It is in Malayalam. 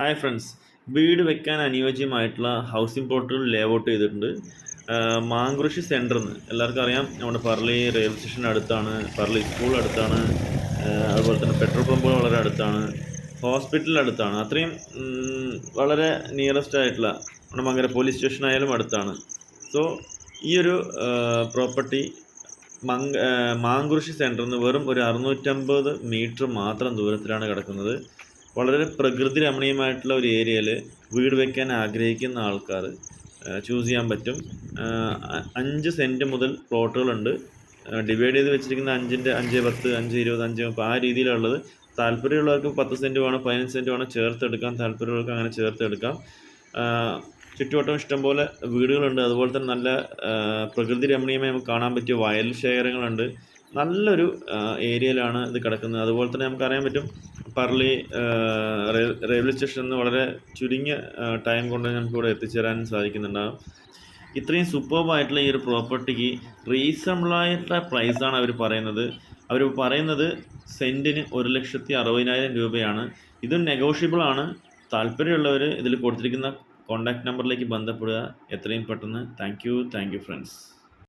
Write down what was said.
Hi friends. വീട് വെക്കാൻ അനുയോജ്യമായിട്ടുള്ള ഹൗസിംഗ് പ്ലോട്ടുകൾ ലേഔട്ട് ചെയ്തിട്ടുണ്ട്. ആഹ് സെന്ററിൽ നിന്ന് എല്ലാവർക്കും അറിയാം നമ്മുടെ പറളി റെയിൽവേ സ്റ്റേഷൻ അടുത്താണ് പറളി സ്കൂൾ അടുത്താണ് അതുപോലെ തന്നെ പെട്രോൾ പമ്പുകൾ വളരെ അടുത്താണ് ഹോസ്പിറ്റൽ അടുത്താണ്. അത്രയും വളരെ നിയറസ്റ്റ് ആയിട്ടുള്ള നമ്മുടെ മങ്കര പോലീസ് സ്റ്റേഷൻ ആയാലും അടുത്താണ്. സോ ഈ ഒരു പ്രോപ്പർട്ടി മങ് മാങ്കുറിശി സെന്ററിൽ നിന്ന് വെറും ഒരു അറുന്നൂറ്റമ്പത് മീറ്റർ മാത്രം ദൂരത്തിലാണ് കിടക്കുന്നത്. വളരെ പ്രകൃതി രമണീയമായിട്ടുള്ള ഒരു ഏരിയയിൽ വീട് വെക്കാൻ ആഗ്രഹിക്കുന്ന ആൾക്കാർ ചൂസ് ചെയ്യാൻ പറ്റും. അഞ്ച് സെന്റ് മുതൽ പ്ലോട്ടുകളുണ്ട്. ഡിവൈഡ് ചെയ്ത് വെച്ചിരിക്കുന്ന അഞ്ചിന്റെ അഞ്ച് പത്ത് അഞ്ച് ഇരുപത് അഞ്ച് മുപ്പത് ആ രീതിയിലുള്ളത്. താല്പര്യമുള്ളവർക്ക് പത്ത് സെന്റ് വേണം പതിനഞ്ച് സെന്റ് വേണം ചേർത്തെടുക്കാം. താല്പര്യമുള്ളവർക്ക് അങ്ങനെ ചേർത്തെടുക്കാം. ചുറ്റുവട്ടം ഇഷ്ടംപോലെ വീടുകളുണ്ട്. അതുപോലെ തന്നെ നല്ല പ്രകൃതി രമണീയമായി നമുക്ക് കാണാൻ പറ്റിയ വയൽ ശേഖരങ്ങളുണ്ട്. നല്ലൊരു ഏരിയയിലാണ് ഇത് കിടക്കുന്നത്. അതുപോലെ തന്നെ നമുക്ക് അറിയാൻ പറ്റും പറളി റെയിൽവേ സ്റ്റേഷനിൽ നിന്ന് വളരെ ചുരുങ്ങിയ ടൈം കൊണ്ട് നമുക്ക് ഇവിടെ എത്തിച്ചേരാൻ സാധിക്കുന്നുണ്ടാകും. ഇത്രയും സൂപ്പർബായിട്ടുള്ള ഈ ഒരു പ്രോപ്പർട്ടിക്ക് റീസണബിളായിട്ടുള്ള പ്രൈസാണ് അവർ പറയുന്നത്. അവർ പറയുന്നത് സെന്റിന് ഒരു ലക്ഷത്തി അറുപതിനായിരം രൂപയാണ്. ഇത് നെഗോഷ്യബിൾ ആണ്. താല്പര്യമുള്ളവർ ഇതിൽ കൊടുത്തിരിക്കുന്ന കോൺടാക്ട് നമ്പറിലേക്ക് ബന്ധപ്പെടുക. എത്രയും പെട്ടെന്ന്. Thank you thank you friends